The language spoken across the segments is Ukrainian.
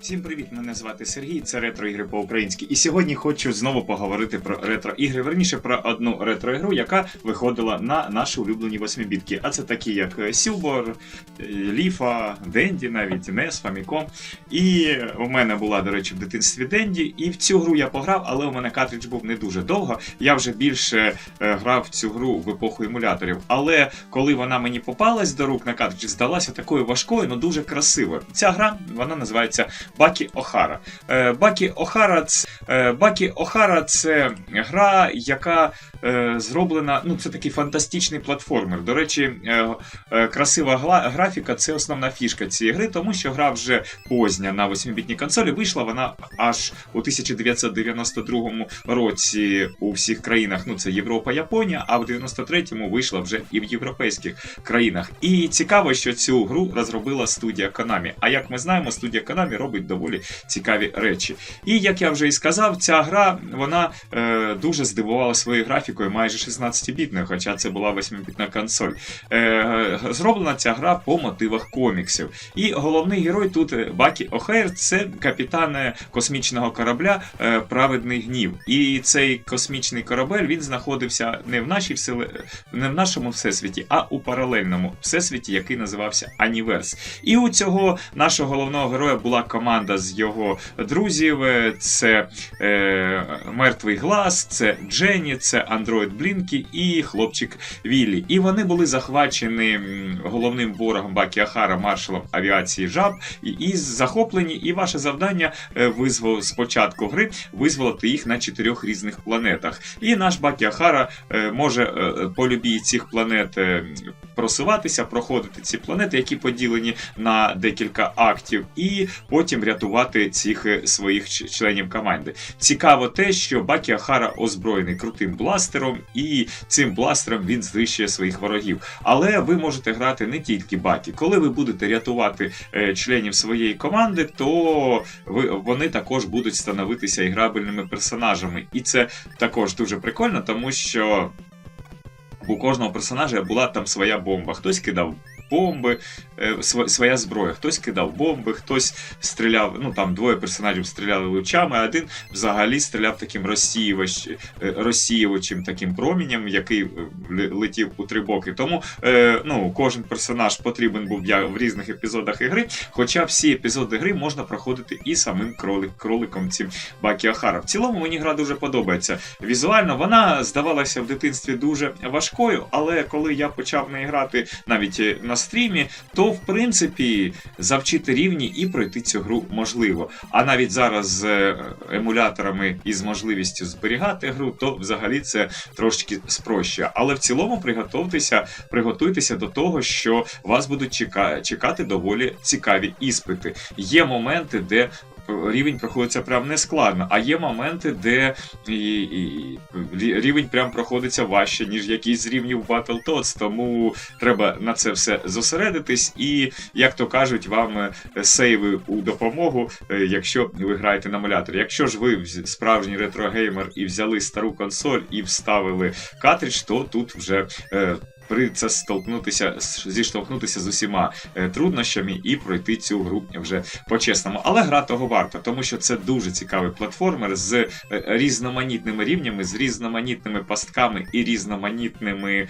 Всім привіт! Мене звати Сергій, це ретро ігри по-українськи. І сьогодні хочу знову поговорити про ретро ігри. Верніше про одну ретро ігру, яка виходила на наші улюблені восьмибітки. А це такі, як Сілбор, Ліфа, Денді, навіть NES, Famicom. І у мене була, до речі, в дитинстві Денді. І в цю гру я пограв, але у мене картридж був не дуже довго. Я вже більше е, грав цю гру в епоху емуляторів. Але коли вона мені попалась до рук на картриджі, здалася такою важкою, але дуже красивою. Ця гра вона називається Бакі Охара. Е, Бакі Охара це, Бакі Охара це гра, яка е, зроблена. Ну, це такий фантастичний платформер. До речі, е, красива графіка це основна фішка цієї гри, тому що гра вже позня на 8-бітній консолі. Вийшла вона аж у 1992 році у всіх країнах. Ну, це Європа, Японія, а в 93-му вийшла вже і в європейських країнах. І цікаво, що цю гру розробила студія Konami. А як ми знаємо, студія Konami робить доволі цікаві речі. І як я вже і сказав, ця гра вона е, дуже здивувала своєю графікою, майже 16-бітною, хоча це була 8-бітна консоль. Е, зроблена ця гра по мотивах коміксів. І головний герой тут е, Бакі Охейр це капітан е, космічного корабля е, Праведний гнів. І цей космічний корабель він знаходився не в нашій всели... не в нашому всесвіті, а у паралельному всесвіті, який називався Аніверс. І у цього нашого головного героя була команда з його друзів. Е, Це е, Мертвий Глас, це Дженні, це Андроїд Блінкі і хлопчик Віллі. І вони були захвачені головним ворогом Бакі Ахара, маршалом авіації Жаб, і, і захоплені. І ваше завдання е, визвол з початку гри визволити їх на чотирьох різних планетах. І наш Бакі Ахара е, може по любій цих планет просуватися, проходити ці планети, які поділені на декілька актів, і потім рятувати цих е, своїх членів команди. Цікаво те, що Бакі Ахара озброєний крутим бластером, і цим бластером він знищує своїх ворогів. Але ви можете грати не тільки Бакі. Коли ви будете рятувати е, членів своєї команди, то ви, вони також будуть становитися іграбельними персонажами. І це також дуже прикольно, тому що у кожного персонажа була там своя бомба. Хтось кидав бомби, е, своя зброя, хтось кидав бомби, хтось стріляв. Ну там двоє персонажів стріляли лучами, а один взагалі стріляв таким розсіювач, е, розсіювачем таким промінням, який е, летів у три боки. Тому ну, кожен персонаж потрібен був в різних епізодах ігри. Хоча всі епізоди гри можна проходити і самим кролик, кроликом цим Бакі Ахара. В цілому мені гра дуже подобається. Візуально вона здавалася в дитинстві дуже важкою, але коли я почав неї грати навіть на стрімі, то в принципі завчити рівні і пройти цю гру можливо. А навіть зараз з е, емуляторами і з можливістю зберігати гру, то взагалі це трошки спрощує. Але в цілому приготуйтеся, приготуйтеся до того, що вас будуть чекати доволі цікаві іспити. Є моменти, де рівень проходиться прям не складно, а є моменти, де і, і, рі- рівень прям проходиться важче, ніж якийсь з рівнів Battletoads, тому треба на це все зосередитись, і, як то кажуть, вам е, сейви у допомогу, е, якщо ви граєте на емуляторі. Якщо ж ви справжній ретрогеймер і взяли стару консоль і вставили картридж, то тут вже. е, Прийдеться столкнутися зіштовхнутися з усіма е, труднощами і пройти цю гру вже по-чесному. Але гра того варта, тому що це дуже цікавий платформер з е, різноманітними рівнями, з різноманітними пастками і різноманітними е,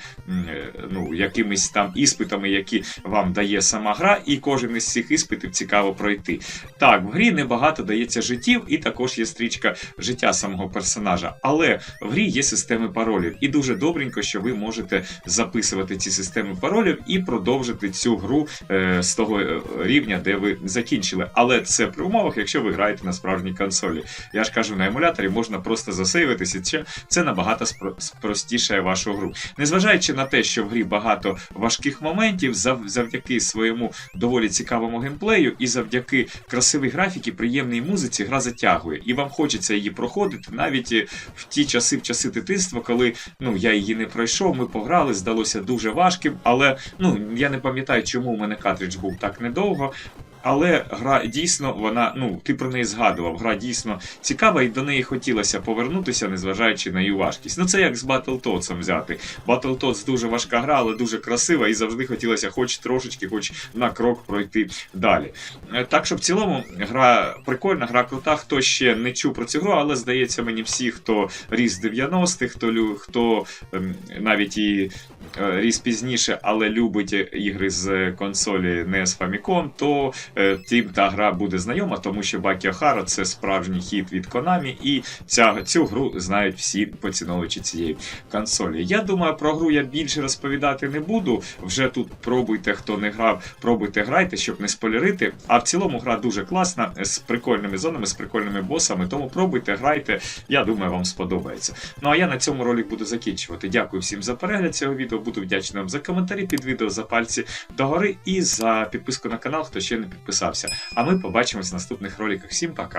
ну, якимись там іспитами, які вам дає сама гра, і кожен із цих іспитів цікаво пройти. Так, в грі небагато дається життів, і також є стрічка життя самого персонажа. Але в грі є системи паролів, і дуже добренько, що ви можете записувати ці системи паролів і продовжити цю гру е, з того е, рівня, де ви закінчили. Але це при умовах, якщо ви граєте на справжній консолі. Я ж кажу, на емуляторі можна просто засейвитися, це, це набагато спро- спростішає вашу гру. Незважаючи на те, що в грі багато важких моментів, зав- завдяки своєму доволі цікавому геймплею і завдяки красивій графіці, приємній музиці, гра затягує. І вам хочеться її проходити навіть е, в ті часи, в часи дитинства, коли ну я її не пройшов, ми пограли, здалося дуже важким, але ну я не пам'ятаю, чому у мене картридж був так недовго. Але гра дійсно вона, ну ти про неї згадував. Гра дійсно цікава, і до неї хотілося повернутися, незважаючи на її важкість. Ну це як з Battletoads взяти. Battletoads дуже важка гра, але дуже красива, і завжди хотілося хоч трошечки, хоч на крок пройти далі. Е, Так що в цілому гра прикольна, гра крута. Хто ще не чув про цю гру, але здається мені всі, хто ріс з 90-х, хто, хто ем, навіть і е, ріс пізніше, але любить ігри з консолі NES Famicom, то тим та гра буде знайома, тому що Бакі Охара це справжній хіт від Konami, і ця, цю гру знають всі поціновувачі цієї консолі. Я думаю, про гру я більше розповідати не буду. Вже тут пробуйте, хто не грав, пробуйте грайте, щоб не спойлерити. А в цілому гра дуже класна, з прикольними зонами, з прикольними босами. Тому пробуйте, грайте. Я думаю, вам сподобається. Ну а я на цьому ролик буду закінчувати. Дякую всім за перегляд цього відео. Буду вдячний вам за коментарі під відео, за пальці догори і за підписку на канал, хто ще не підписався. А ми побачимось в наступних роликах. Всім пока!